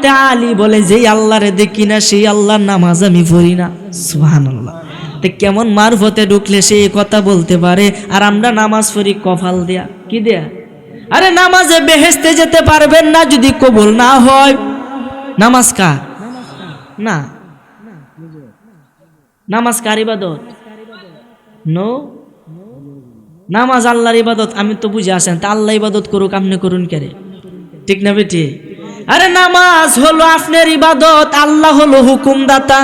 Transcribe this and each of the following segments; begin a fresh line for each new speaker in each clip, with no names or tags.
হজরতে আলী বলে, যেই আল্লাহরে দেখি না, সেই আল্লাহর নামাজ আমি পড়ি না। সুবহানাল্লাহ। তো কেমন মারফতে ঢুকলে সে কথা বলতে পারে, আর আমরা নামাজ পড়ি কফাল দেয়া। কি দেয়া? আরে নামাজে বেহেস্তে যেতে পারবেন না যদি কবুল না হয়। নামাজ না। নামাজ কার ইবাদত? নো। নামাজ আল্লাহর ইবাদত, আমি তো বুঝে আসেন। তা আল্লাহ ইবাদত করুক, আপনি করুন কেরে? ঠিক না বেটি? আরে নামাজ হলো আপনার ইবাদত, আল্লাহ হলো হুকুমদাতা।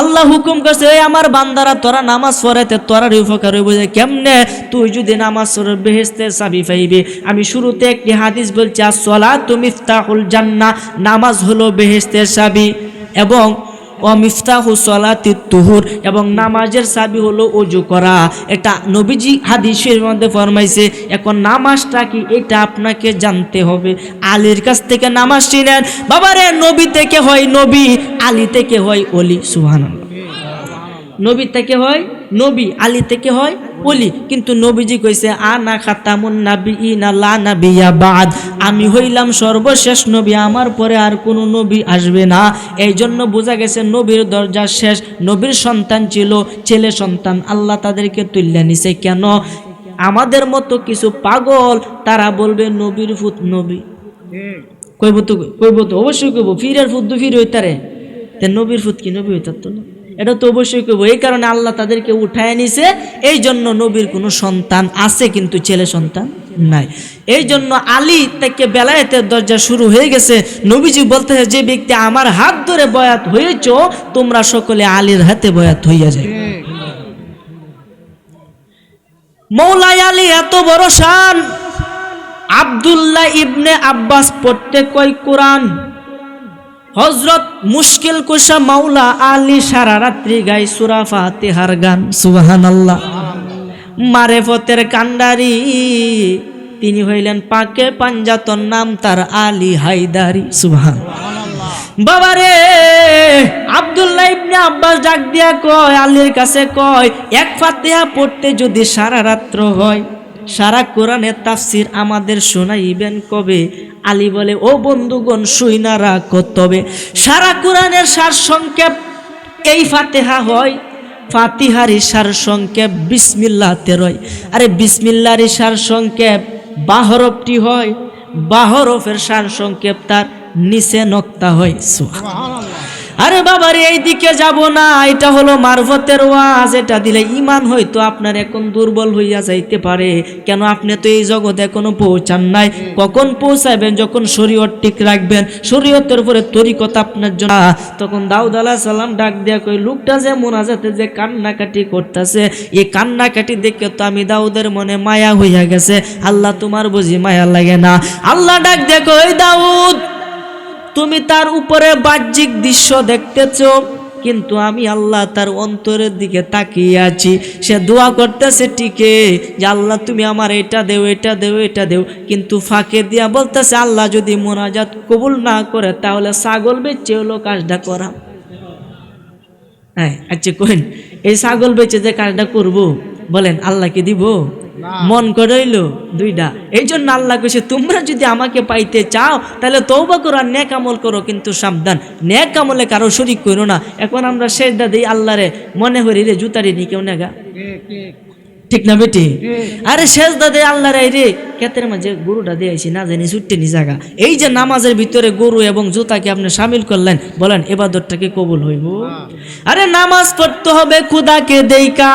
আল্লাহ হুকুম করছে, এই আমার বান্দারা, তোরা নামাজ পড়াইতে তোরা উপকার হইব যে কেমনে? তুই যদি নামাজ পড়ে বেহেস্তে চাবি পাইবি। আমি শুরুতে একটি হাদিস বলছি আর সলা তুমি জান্না নামাজ হলো বেহেস্তের চাবি। এবং অমিফতাহু সলাতি তুহুর এবং নামাজের সাবি হলো অজু করা। এটা নবীজি হাদিসের মধ্যে ফরমাইছে, এখন নামাজটা কি এটা আপনাকে জানতে হবে। আলীর কাছ থেকে নামাজ চিনেন, বাবারে নবী থেকে হয় নবী, আলী থেকে হয় অলি সুহান নবী থেকে হয় নবী আলী থেকে হয় অলি কিন্তু নবীজি কইছে, আনা খাতামুন নাবি ইনা নাবিয়া বাদ। আমি হইলাম সর্বশেষ নবী, আমার পরে আর কোনো নবী আসবে না। এই জন্য বোঝা গেছে নবীর দরজা শেষ, নবীর সন্তান ছিল, ছেলে সন্তান। আল্লাহ তাদেরকে তুললে নিছে কেন? আমাদের মতো কিছু পাগল, তারা বলবে নবীর ফুত নবী। কইব তো কইব তো, অবশ্যই কইব। ফিরের ফুত দু ফির হইতারে। তে নবীর ফুত কি নবী হইতার তো না। এটা তো অবশ্যই কইব। এই কারণে আল্লাহ তাদেরকে উঠায় নিছে। এই জন্য নবীর কোনো সন্তান আছে কিন্তু ছেলে সন্তান নাই। এই জন্য আলী থেকে বেলায়েতের দরজা শুরু হয়ে গেছে। নবীজি বলতেছে, যে ব্যক্তি আমার হাত ধরে বয়াত হয়েছ, তোমরা সকলে আলীর হাতে বয়াত হইয়া যায় মৌলাই আলী এত বড় শান। আব্দুল্লাহ ইবনে আব্বাস পড়তে কয় কোরআন? হজরত মুশকিল কুশা মাওলা আলী সারা রাত্রি গাই সুরা ফাতেহার গান। সুবাহান আল্লাহ মারেফতের কান্ডারি, তিনি হইলেন পাকে পাঞ্জাতন নাম তার আলী হায়দারি। সুবাহান বাবারে, আব্দুল্লাহ ইবনে আব্বাস ডাক দিয়া কয়, আলীর কাছে কয়, এক ফাতেহা পড়তে যদি সারা রাত্র হয় সারা কোরআনের তাফসির আমাদের শোনাইবেন কবে? আলী বলে, ও বন্ধুগণ, শুইনা রাখো তবে। সারা কোরআনের সার সংক্ষেপ, এই ফাতেহা হয়, ফাতিহার সার সংক্ষেপ বিসমিল্লাহ তেরোয় আরে বিসমিল্লার সার সংক্ষেপ বাহরফটি হয়, বাহরফের সার সংক্ষেপ তার নিচে নক্তা হয়। আরে বাবার এই দিকে যাব না, এটা হলো মারফতের ওয়াজ, এটা দিলে ইমান হয়তো আপনার এখন দুর্বল হইয়া যাইতে পারে। কেন আপনি তো এই জগতে এখনও পৌঁছান নাই? কখন পৌঁছাবেন যখন শরীয়ত ঠিক রাখবেন, শরীয়তের উপরে তরিকত আপনার জন্য। তখন দাউদ আলাহ সাল্লাম ডাক দেয়া কই লোকটা যে মোনাজাতে যে কান্নাকাটি করতেছে, এই কান্নাকাটি দেখে তো আমি দাউদের মনে মায়া হইয়া গেছে। আল্লাহ তোমার বুঝি মায়া লাগে না। আল্লাহ ডাক দেখো ওই দাউদ তুমি তার উপরে বাহ্যিক দৃশ্য দেখতেছ, কিন্তু আমি আল্লাহ তার অন্তরের দিকে তাকিয়ে আছি। সে দোয়া করতেছে টিকে যে আল্লাহ তুমি আমার এটা দেও এটা দেও এটা দেও। কিন্তু ফাঁকে দিয়া বলতেছে, আল্লাহ যদি মোনাজাত কবুল না করে, তাহলে ছাগল বেচে হলো কাজটা করা। হ্যাঁ আচ্ছা কইন, এই ছাগল বেচে যে কাজটা করব? বলেন আল্লাহকে দিব? মন করাইল দুইটা। এই জন্য আল্লাহ কইছে তোমরা যদি আমাকে পাইতে চাও তাহলে তৌবা করো আর ন্যাক আমল করো কিন্তু সাবধান। ন্যাক আমলে কারও শরিক করো না। এখন আমরা শেষ দাদি আল্লাহরে মনে হরি রে জুতারি নি কেউ নেগা ঠিক না বেটি? আরে শেষ দাদে আল্লাহ রে রে। ক্ষেতের মাঝে গরুটা দিয়েছি না জানি ছুটতে নি জায়গা। এই যে নামাজের ভিতরে গরু এবং জুতাকে আপনি সামিল করলেন বলেন এবাদতটাকে কবুল হইব? আরে নামাজ পড়তে হবে খুদাকে দেইকা।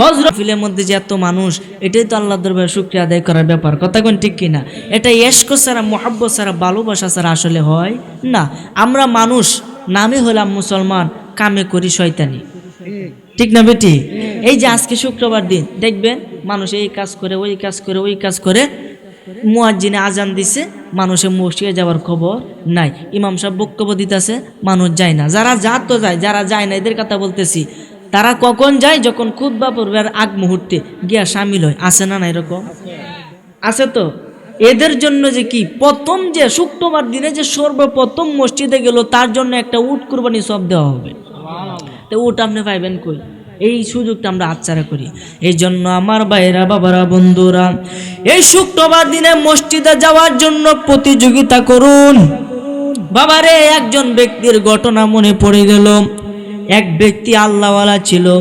হজরত ফিলের মধ্যে যে এত মানুষ এটাই তো আল্লাহ দরবারে শুক্রিয়া আদায় করার ব্যাপার। কথা কোন ঠিক কিনা? এটা এসকো ছাড়া মহাব্বত ছাড়া ভালোবাসা ছাড়া আসলে হয়? না আমরা মানুষ নামে হলাম মুসলমান কামে করি শয়তানি। ঠিক না বেটি? এই যে আজকে শুক্রবার দিন, দেখবেন মানুষ এই কাজ করে, ওই কাজ করে, ওই কাজ করে। মুয়াজ্জিনে আজান দিছে, মানুষের মসজিদে যাওয়ার খবর নাই। ইমাম সাহেব বক্তব্য দিতেছে, মানুষ যায় না। যারা যা তো যায়, যারা যায় না, এদের কথা বলতেছি। তারা কখন যায়? যখন খুদ্া পড়বে আর আগ মুহূর্তে গিয়া সামিল হয়। আছে না না এরকম? আছে তো? এদের জন্য যে কি? প্রথম যে শুক্রবার দিনে যে সর্বপ্রথম মসজিদে গেল, তার জন্য একটা উট কুরবানি সব দেওয়া হবে। তো উট আপনি পাইবেন কই? এই সুযোগটা আমরা আচ্ছারা করি। এই জন্য আমার ভাইরা বাবারা, বন্ধুরা, এই শুক্রবার দিনে মসজিদে যাওয়ার জন্য প্রতিযোগিতা করুন। বাবারে, একজন ব্যক্তির ঘটনা মনে পড়ে গেল। এক ব্যক্তি আল্লাহওয়ালা ছিল।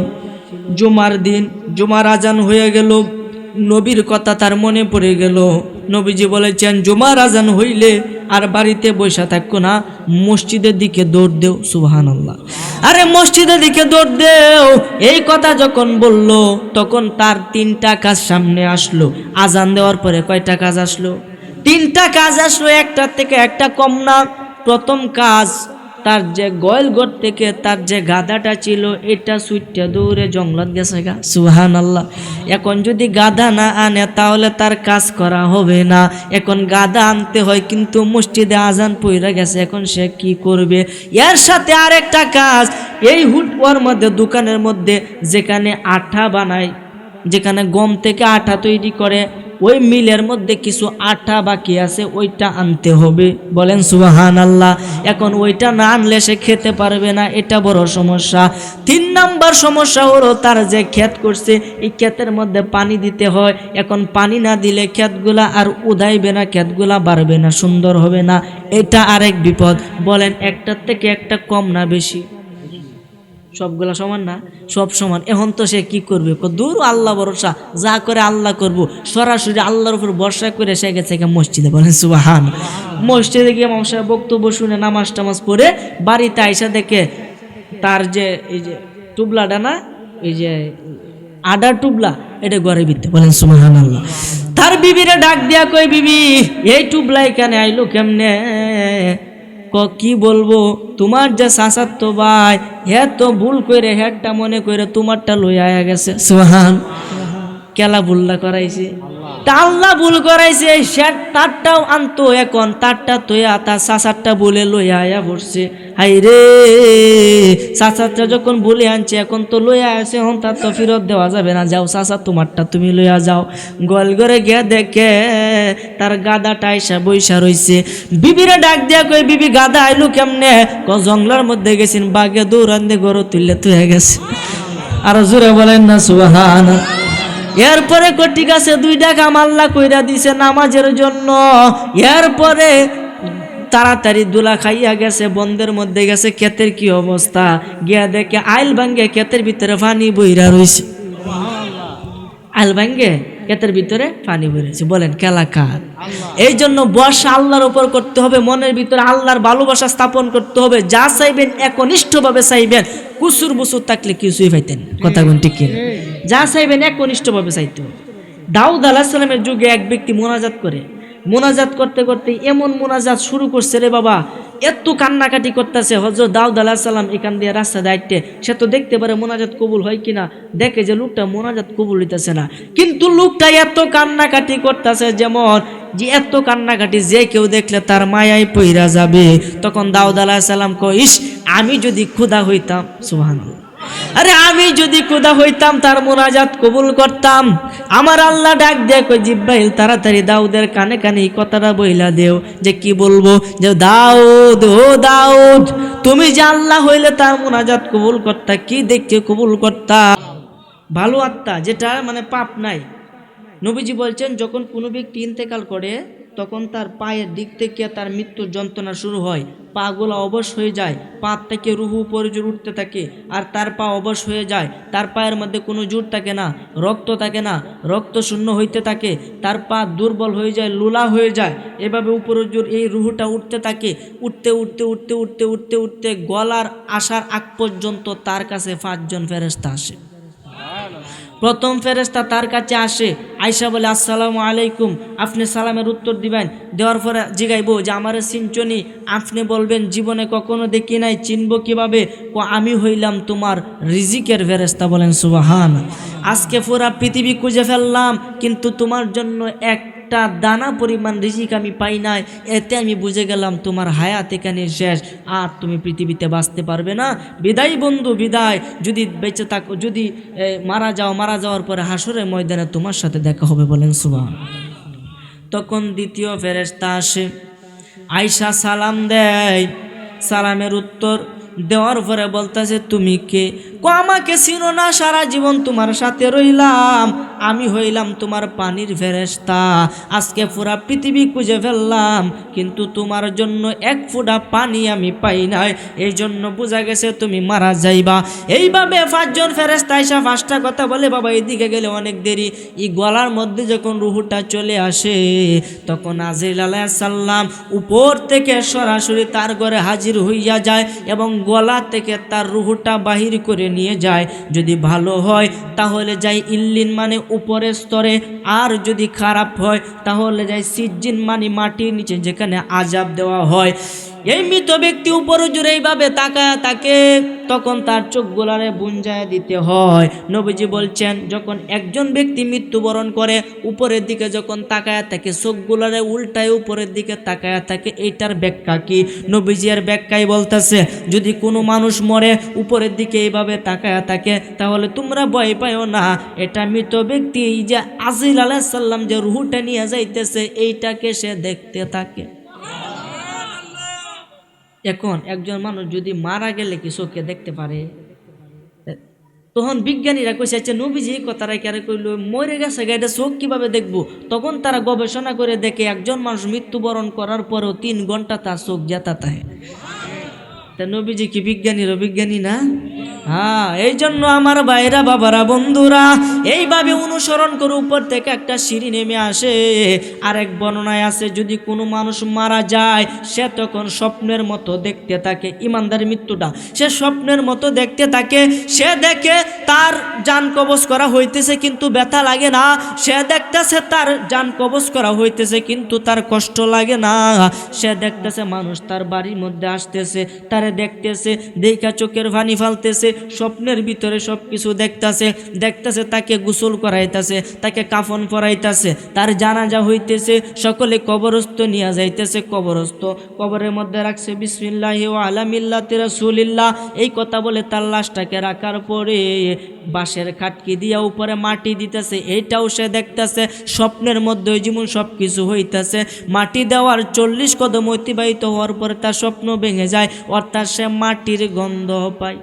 জুমার দিন, জুমার আজান হয়ে গেল। নবীর কথা তার মনে পড়ে গেল। নবীজি বলেছেন, জুমার আজান হইলে আর বাড়িতে বৈশা থাকো না, মসজিদের দিকে দৌড় দেও সুবাহান আল্লাহ আরে মসজিদের দিকে দৌড় দেও, এই কথা যখন বলল, তখন তার তিনটা কাজ সামনে আসলো। আজান দেওয়ার পরে কয়টা কাজ আসলো? তিনটা কাজ আসলো, একটার থেকে একটা কম না। প্রথম কাজ তার যে গয়েলগড় থেকে তার যে গাধাটা ছিল, এটা সুইটটা দৌড়ে জঙ্গলত গেছে গা। সুহান আল্লাহ এখন যদি গাধা না আনে, তাহলে তার কাজ করা হবে না। এখন গাধা আনতে হয়, কিন্তু মসজিদে আজান পইরা গেছে। এখন সে কি করবে? এর সাথে আরেকটা কাজ, এই হুটওয়ার মধ্যে, দোকানের মধ্যে যেখানে আঠা বানায়, যেখানে গম থেকে আঠা তৈরি করে ওই মিলের মধ্যে কিছু আঠা বাকি আছে, ওইটা আনতে হবে। বলেন সুবাহান আল্লাহ এখন ওইটা না আনলে সে খেতে পারবে না, এটা বড় সমস্যা। তিন নাম্বার সমস্যা হলো তার যে ক্ষেত করছে, এই ক্ষেতের মধ্যে পানি দিতে হয়। এখন পানি না দিলে ক্ষেতগুলা আর উদাইবে না, ক্ষেতগুলা বাড়বে না, সুন্দর হবে না। এটা আরেক বিপদ। বলেন, একটার থেকে একটা কম না বেশি? সবগুলা সমান না? সব সমান। এখন তো সে কি করবে? দূর আল্লাহ ভরসা। যা করে আল্লাহ করব। সরাসরি আল্লাহর উপর ভরসা করে সে গেছে মসজিদে বলেন, সুবাহান। মসজিদে গিয়ে মশাই বক্তব্য শুনে, নামাজ টামাজ পড়ে বাড়িতে আইসা দেখে তার যে এই যে টুবলাটা না, এই যে আডা টুবলা, এটা ঘরে বিতে বলেন সুবাহান আল্লাহ তার বিবিরে ডাক দিয়া কই বিবি, এই টুবলা এখানে আইলো কেমনে? ক কি বলব? তোমার যে তো ভাই হ্যাঁ তো ভুল করে হেডটা মনে করে তোমারটা লই আয়া গেছে। সোহান কেলা বুল্লা করাইছে? আল্লাহ ভুল করাইছে সে তারটাও আনতো এখন, তারটা তোয়া, তার শাসারটা বলে লই আয়া পড়ছে। হাই রে শাসারটা যখন বলে আনছে, এখন তো লইয়া আছে, এখন তার তো ফেরত দেওয়া যাবে না। যাও শাসা তোমারটা তুমি লইয়া যাও। গোয়াল ঘরে গিয়া দেখে তার গাদাটা আইসা বইসা রইছে। বিবিরে ডাক দিয়া কই বিবি, গাদা আইলু কেমনে? ক জঙ্গলার মধ্যে গেছেন, বাগে দৌড়ান দিয়ে গরু তুললে তুই গেছে। আরও জোরে বলেন না সুবাহান এরপরে কো ঠিক আছে দুই টাকা মাল্লা কইরা দিছে নামাজের জন্য। এরপরে তাড়াতাড়ি দুলা খাইয়া গেছে বন্ধের মধ্যে গেছে, ক্ষেতের কি অবস্থা? গিয়া দেখে আইল ভাঙ্গে ক্ষেতের ভিতরে পানি বইরা রইছে। আইল ভাঙ্গে? ক্ষেতের ভিতরে পানি বেরিয়েছে বলেন কেলাকার এই জন্য বর্ষা আল্লাহর ওপর করতে হবে, মনের ভিতরে আল্লাহর ভালোবাসা স্থাপন করতে হবে। যা চাইবেন, একনিষ্ঠভাবে চাইবেন। কুসুর বুসুর থাকলে কিছুই পাইতেন কথা কোন ঠিক? যা চাইবেন, একনিষ্ঠভাবে চাইতে হবে। দাউদ আলাহিসাল্লামের যুগে এক ব্যক্তি মোনাজাত করে মোনাজাত করতে করতে এমন মোনাজাত শুরু করছে রে বাবা। এত কান্নাকাটি করতেছে হজরত দাউদ আলাহ সাল্লাম এখান দিয়ে রাস্তা দায়িত্বে সে তো দেখতে পারে মোনাজাত কবুল হয় কিনা, দেখে যে লোকটা মোনাজাত কবুল হইতেছে না। কিন্তু লোকটা এত কান্নাকাটি করতেছে যেমন, যে এত কান্নাকাটি যে কেউ দেখলে তার মায়াই পইরা যাবে। তখন দাউদ আলাহ সাল্লাম কইস আমি যদি ক্ষুধা হইতাম। সুহান আরে আমি যদি কোদা হইতাম, তার মোনাজাত কবুল করতাম। আমার আল্লাহ ডাক দেয় কই জিব্বাইল তাড়াতাড়ি দাউদের কানে কানে এই কথাটা বইলা দেও যে কি বলব? যে দাউদ, ও দাউদ, তুমি যে আল্লাহ হইলে তার মোনাজাত কবুল করতা, কি দেখে কবুল করতা? ভালো আত্মা, যেটা মানে পাপ নাই। নবীজি বলছেন, যখন কোনো ব্যক্তি ইন্তেকাল করে তখন তার পায়ের দিক থেকে তার মৃত্যুর যন্ত্রণা শুরু হয়। পাগুলো অবশ হয়ে যায়। পা থেকে রুহু উপরে জোর উঠতে থাকে আর তার পা অবশ হয়ে যায়। তার পায়ের মধ্যে কোনো জোর থাকে না, রক্ত থাকে না, রক্ত শূন্য হইতে থাকে। তার পা দুর্বল হয়ে যায়, লুলা হয়ে যায়। এভাবে উপরে জোর এই রুহুটা উঠতে থাকে। উঠতে উঠতে উঠতে উঠতে উঠতে উঠতে গলার আসার আগ পর্যন্ত তার কাছে পাঁচজন ফেরেস্তা আসে। প্রথম ফেরেস্তা তার কাছে আসে আয়সা বলে, আসসালামু আলাইকুম, আপনি সালামের উত্তর দিবেন। দেওয়ার পরে জিগাইবো যে, আমার সিঞ্চনি, আপনি বলবেন, জীবনে কখনো দেখি নাই, চিনব কীভাবে? ও আমি হইলাম তোমার রিজিকের ফেরেস্তা বলেন সুবাহান আজকে পুরা পৃথিবী খুঁজে ফেললাম, কিন্তু তোমার জন্য একটা দানা পরিমাণ রিজিক আমি পাই নাই, এতে আমি বুঝে গেলাম তোমার হায়াত এখানে শেষ, আর তুমি পৃথিবীতে বাঁচতে পারবে না। বিদায় বন্ধু, বিদায়। যদি বেঁচে থাকো, যদি মারা যাও, মারা যাওয়ার পরে হাসরের ময়দানে তোমার সাথে দেখা হবে বলেন সুবাহ তখন দ্বিতীয় ফেরেস্তা আসে আয়সা সালাম দেয়, সালামের উত্তর দেওয়ার পরে বলতেছে, তুমি কে? কো, আমাকে চিনো না, সারা জীবন তোমার সাথে রইলাম। আমি হইলাম তোমার পানির ফেরেস্তা আজকে পুরা পৃথিবী খুঁজে ফেললাম, কিন্তু তোমার জন্য এক ফোঁটা পানি আমি পাই নাই। এই জন্য বোঝা গেছে তুমি মারা যাইবা। এইভাবে পাঁচজন ফেরেস্তা এসা পাঁচটা কথা বলে, বাবা, এদিকে গেলে অনেক দেরি। এই গলার মধ্যে যখন রুহুটা চলে আসে, তখন আজিল আলাইসাল্লাম উপর থেকে সরাসরি তার ঘরে হাজির হইয়া যায় এবং গলা থেকে তার রুহুটা বাহির করে নিয়ে যায়। যদি ভালো হয়, তাহলে যাই ইল্লিন মানে উপরের স্তরে। আর যদি খারাপ হয়, তাহলে যাই সিজ্জিন মানে মাটির নিচে, যেখানে আজাব দেওয়া হয়। এই মৃত ব্যক্তি উপর জুড়ে এইভাবে তাকায়, তাকে তখন তার চোখ গোলারে বুঞ্জায় দিতে হয়। নবীজি বলছেন, যখন একজন ব্যক্তি মৃত্যুবরণ করে, উপরের দিকে যখন তাকায় থাকে চোখ গোলারে উল্টায় উপরের দিকে তাকায় থাকে, এইটার ব্যাখ্যা কি? নবীজি এর ব্যাখ্যাই বলতেছে, যদি কোনো মানুষ মরে, উপরের দিকে এইভাবে তাকায় থাকে, তাহলে তোমরা ভয় পাইও না। এটা মৃত ব্যক্তি যে আজিল আলাহ সাল্লাম যে রুহুটা নিয়ে যাইতেছে, এইটাকে সে দেখতে থাকে। এখন একজন মানুষ যদি মারা গেলে কি চোখে দেখতে পারে? তখন বিজ্ঞানীরা কইছে আচ্ছা নবীজি কথাটা কেন কইল, মরে গেছে গাড়িটা চোখ কীভাবে দেখব? তখন তারা গবেষণা করে দেখে একজন মানুষ মৃত্যুবরণ করার পরেও তিন ঘণ্টা তার চোখ জাতা থাকে তা নবীজি কি বিজ্ঞানীর বিজ্ঞানী না? হ্যাঁ এই জন্য আমার ভাইরা, বাবারা, বন্ধুরা, এইভাবে অনুসরণ করে উপর থেকে একটা সিঁড়ি নেমে আসে। আরেক বর্ণনায় আছে, যদি কোনো মানুষ মারা যায়, সে তখন স্বপ্নের মতো দেখতে থাকে, ইমানদার মৃত্যুটা। সে স্বপ্নের মতো দেখতে থাকে, সে দেখে তার যান কবজ করা হইতেছে কিন্তু ব্যথা লাগে না। সে দেখতেছে তার যান কবজ করা হইতেছে কিন্তু তার কষ্ট লাগে না। সে দেখতেছে মানুষ তার বাড়ির মধ্যে আসতেছে, তারে দেখতেছে, দেখা চোখের ভানি ফালতেছে স্বপ্নের ভিতরে সব কিছু দেখতেছে দেখতেছে তাকে গোসল করাইতেছে, তাকে কাফন পরাইতেছে, তার জানাজা হইতেছে, সকলে কবরস্থ নিয়ে যাইতেছে কবরস্থ। কবরের মধ্যে রাখছে, বিসমিল্লাহ ও আলামিল্লাতে রাসূলিল্লাহ। এই কথা বলে তার লাশটাকে রাখার পরে বাঁশের খাটকি দিয়া উপরে মাটি দিতেছে এইটাও সে দেখতেছে, স্বপ্নের মধ্যে যেমন সব কিছু হইতেছে, মাটি দেওয়ার চল্লিশ কদম অতিবাহিত হওয়ার পরে তার স্বপ্ন ভেঙে যায়, অর্থাৎ সে মাটির গন্ধ পায়।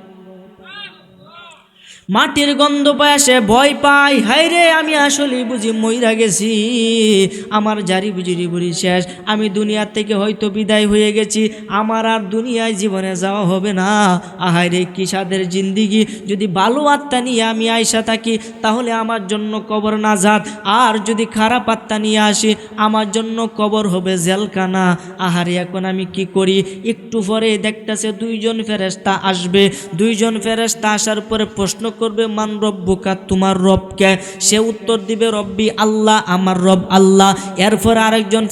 মাটির গন্ধ পায়, সে ভয় পায়। হাই রে, আমি আসলে বুঝি মইরা গেছি। আমার জারি বুঝিরি বুড়ি শেষ। আমি দুনিয়ার থেকে হয়তো বিদায় হয়ে গেছি। আমার আর দুনিয়ায় জীবনে যাওয়া হবে না। আহাই রে কি সাদের জিন্দিগি। যদি ভালো আত্মা নিয়ে আমি আয়সা থাকি, তাহলে আমার জন্য কবর না নাজাদ আর যদি খারাপ আত্মা নিয়ে আসি, আমার জন্য কবর হবে জেলখানা। আহারে এখন আমি কি করি? একটু পরে দেখতেছে দুইজন ফেরেস্তা আসবে। দুইজন ফেরেস্তা আসার পরে প্রশ্ন করবে, মান রব্বুকা, তোমার রবকে? সে উত্তর দিবে, রব্বি আল্লাহ, আমার রব আল্লাহ। এরপর আরেকজন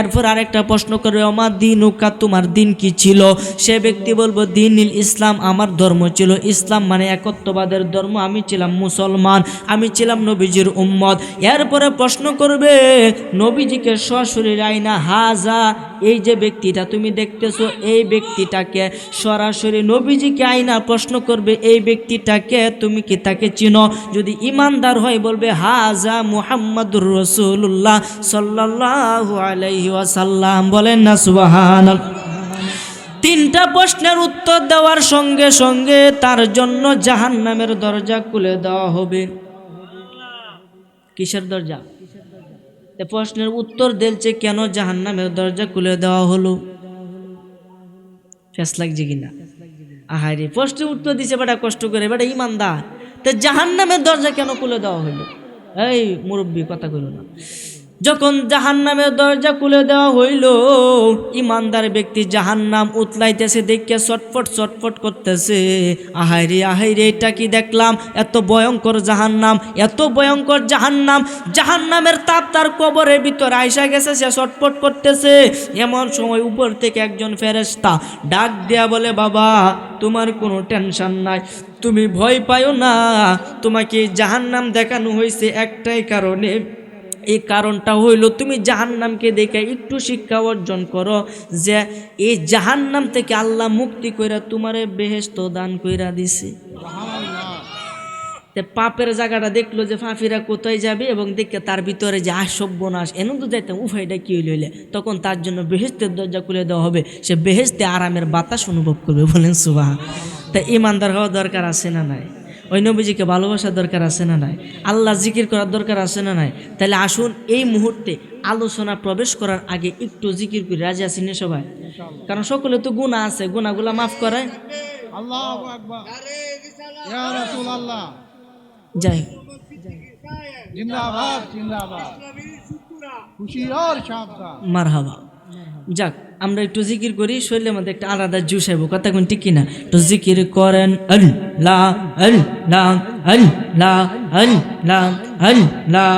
এরপর আরেকটা প্রশ্ন করবে আমার দিন উকা তোমার দিন কি ছিল? সে ব্যক্তি বলব দিন ইসলাম আমার ধর্ম ছিল। ইসলাম মানে একত্ববাদের ধর্ম। আমি ছিলাম মুসলমান, আমি ছিলাম নবীজির উম্মত। এরপরে প্রশ্ন করবে, নবীজিকে সশরীর আইনা হাজা, এই যে ব্যক্তিটা তুমি দেখতেছো, এই ব্যক্তিটাকে সরাসরি নবীজিকে আইনা? প্রশ্ন করবে, এই ব্যক্তিটাকে তুমি কি তাকে চিনো? যদি ইমানদার হয় বলবে, হাজা মুহাম্মাদুর রসুল্লাহ সাল্লাহ আলাইহি ওয়াসাল্লাম। বলেন না সুবাহান তিনটা প্রশ্নের উত্তর দেওয়ার সঙ্গে সঙ্গে তার জন্য জাহান নামের দরজা খুলে দেওয়া হবে। কিসের দরজা? প্রশ্নের উত্তর দিলছে কেন জাহান নামের দরজা খুলে দেওয়া হলো? ফেস লাগছে কিনা? আহারে, প্রশ্নের উত্তর দিছে বেটা কষ্ট করে, বেটা ইমানদার। তা জাহান নামের দরজা কেন খুলে দেওয়া হইল এই মুরব্বী, কথা কইল না। যখন জাহান্নামের দরজা খুলে দেওয়া হইল, ইমানদার ব্যক্তি জাহান্নাম উতলাইতেছে দেখে চটফট চটফট করতেছে। আহাইরে আহাইরে, এটা কি দেখলাম? এত ভয়ঙ্কর জাহান্নাম, এত ভয়ঙ্কর জাহান্নাম। জাহান্নামের তাপ তার কবরের ভিতর আইসা গেছে, সে চটফট করতেছে। এমন সময় উপর থেকে একজন ফেরেস্তা ডাক দেয়া বলে, বাবা, তোমার কোনো টেনশন নাই, তুমি ভয় পাইও না। তোমাকে জাহান্নাম দেখানো হয়েছে একটাই কারণে। এই কারণটা হইল তুমি জাহান্নামকে দেখে একটু শিক্ষা অর্জন করো যে এই জাহান্নাম থেকে আল্লাহ মুক্তি কইরা তোমারে বেহেস্ত দান কইরা দিছে। তে পাপের জায়গাটা দেখল যে ফাফিরা কোথায় যাবে এবং দেখে তার ভিতরে যে আসব্য নাশ এনন্দ যাইতাম উফাইটা কি হইলে তখন তার জন্য বেহেস্তের দরজা খুলে দেওয়া হবে। সে বেহেস্তে আরামের বাতাস অনুভব করবে, বলেন সুবাহ তা ইমানদার হওয়া দরকার আছে না নাই? ওই নবীজিকে ভালোবাসার দরকার আছে না নাই? আল্লাহ জিকির করার দরকার আছে না নাই? তাহলে আসুন এই মুহূর্তে আলোচনা প্রবেশ করার আগে একটু জিকির করি। রাজি আছি না সবাই? কারণ সকলে তো গুণা আছে গুণাগুলা মাফ করায় যাই মারহাবা। যাক, আমরা একটু জিকির করি, শরীরের মধ্যে একটা আলাদা জুস আইব। কথা কোন ঠিক কিনা? তো জিকির করেন আল্লাহ আল্লাহ আল্লাহ আল্লাহ আল্লাহ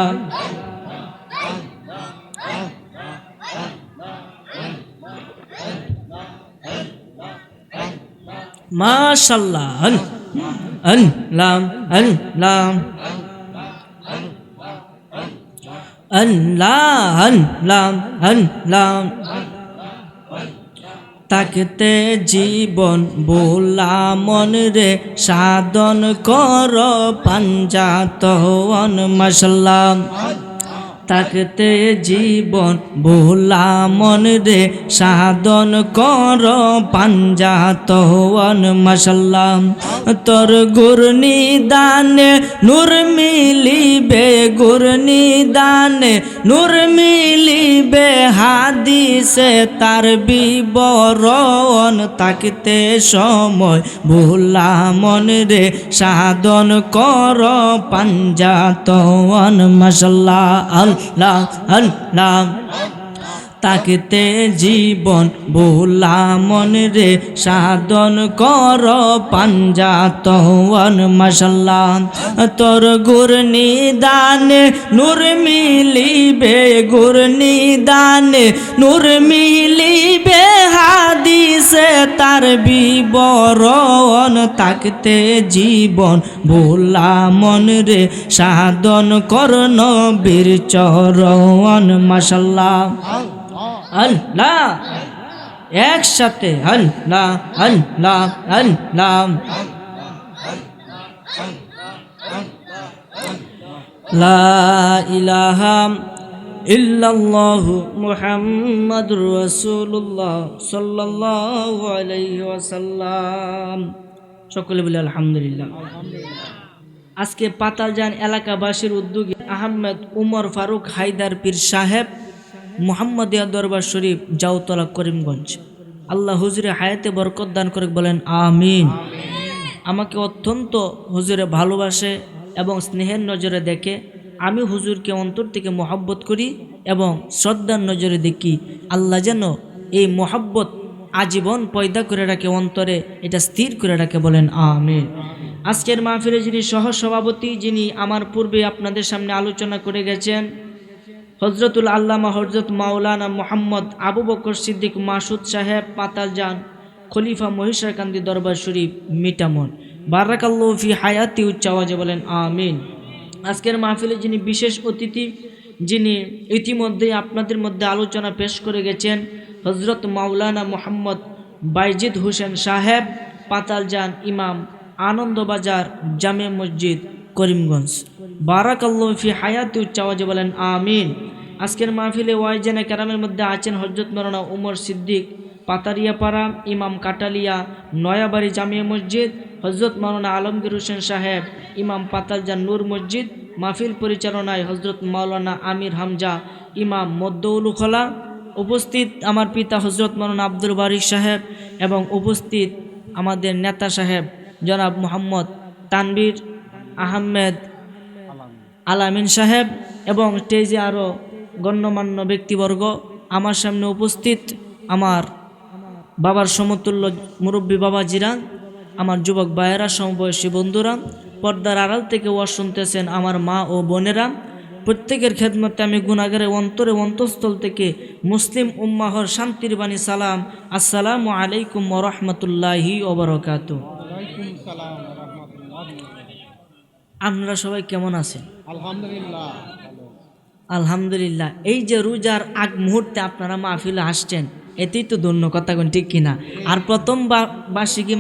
মাশাল্লাহ আল্লাহ আল্লাহ আল্লাহ আল্লাহ আল্লাহ তাকতে জীবন বোলা মন রে সাধন কর পাঞ্জাত মশলাম তাকতে জীবন বোলা মন রে, সাধন কর পাঞ্জাতন মশলাম তোর গুরনি দানে নূর মিলিবে গুরনি দানে নূর মিলিবে, হাদিসে তার বিবরণ তাকতে সময় ভোলা মন রে, সাধন কর পাঞ্জাতন মশলা আল্লাহ আল্লাহ তাকতে জীবন ভোলা মন রে, সাধন কর পাঞ্জাতন মশলা তোর গুর নিদানে নূর মিলিবে গুর নিদানে নূর মিলিবে হাদিসে তার বিবরণ তাকতে জীবন ভোলা মন রে, সাধন কর নবীর চরণ মশলা আল্লাহ। একসাথে আল্লাহ আল্লাহ আল্লাহ। লা ইলাহা ইল্লাল্লাহু মুহাম্মাদুর রাসূলুল্লাহ সাল্লাল্লাহু আলাইহি ওয়াসাল্লাম। সকলে বলে আলহামদুলিল্লাহ। আজকে পাতালজান এলাকাবাসীর উদ্যোগে আহমেদ উমর ফারুক হায়দার পীর সাহেব মোহাম্মদিয়া দরবার শরীফ জাউতলা করিমগঞ্জ। আল্লাহ হুজুরে হায়াতে বরকত দান করে বলেন আমিন। আমাকে অত্যন্ত হুজুরে ভালোবাসে এবং স্নেহের নজরে দেখে আমি হুজুরকে অন্তর থেকে মহব্বত করি এবং শ্রদ্ধার নজরে দেখি। আল্লাহ যেন এই মহব্বত আজীবন পয়দা করে রাখে, অন্তরে এটা স্থির করে রাখে বলেন, আমিন। আজকের মাহফিলে যিনি সহ সভাপতি যিনি আমার পূর্বে আপনাদের সামনে আলোচনা করে গেছেন হজরতুল আল্লামা হজরত মাওলানা মোহাম্মদ আবু বকর সিদ্দিক মাসুদ সাহেব, পাতাল পাতালজান খলিফা মহিষারকান্দি দরবার শরীফ, মিটামন। বারাকাল্লু ফি হায়াতি উচ্চাওয়াজে বলেন, আমিন। আজকের মাহফিলে যিনি বিশেষ অতিথি, যিনি ইতিমধ্যেই আপনাদের মধ্যে আলোচনা পেশ করে গেছেন হজরত মাওলানা মোহাম্মদ বাইজিদ হোসেন সাহেব পাতালজান ইমাম আনন্দবাজার জামে মসজিদ, করিমগঞ্জ। বারাকাল্লু ফি হায়াতি উচ্চাওয়াজে বলেন, আমিন। আজকের মাহফিলে ওয়াইজেনে কেরামের মধ্যে আছেন হজরত মরানা উমর সিদ্দিক পাতারিয়াপাড়া, ইমাম কাটালিয়া, নয়াবাড়ি জামিয়া মসজিদ হজরত মৌলানা আলমগীর হোসেন সাহেব, ইমাম পাতালজা নূর মসজিদ, মাহফিল পরিচালনায় হজরত মাওলানা আমির হামজা, ইমাম মদ্দৌল খোলা, উপস্থিত আমার পিতা হজরত মৌলানা আব্দুল বারিক সাহেব এবং উপস্থিত আমাদের নেতা সাহেব জনাব মোহাম্মদ তানবীর আহমেদ আলামিন সাহেব এবং স্টেজে আরও গণ্যমান্য ব্যক্তিবর্গ আমার সামনে উপস্থিত আমার বাবার সমতুল্য মুরব্বী বাবা বাবাজিরা আমার যুবক ভাইয়েরা সমবয়সী বন্ধুরা পর্দার আড়াল থেকে ওয়াজ শুনতেছেন আমার মা ও বোনেরা। প্রত্যেকের খেদমতে আমি গুণাগারের অন্তরে অন্তঃস্থল থেকে মুসলিম উম্মাহর শান্তির বাণী সালাম আসসালামু আলাইকুম রহমতুল্লাহি ওবরকাত
ওয়া
আপনারা সবাই কেমন আছেন?
আলহামদুলিল্লাহ
আলহামদুলিল্লাহ। এই যে রোজার আগ মুহূর্তে আপনারা মাহফিলে আসছেন এতেই তো ধন্য কথা ঠিক কিনা? আর প্রথম বার্ষিকী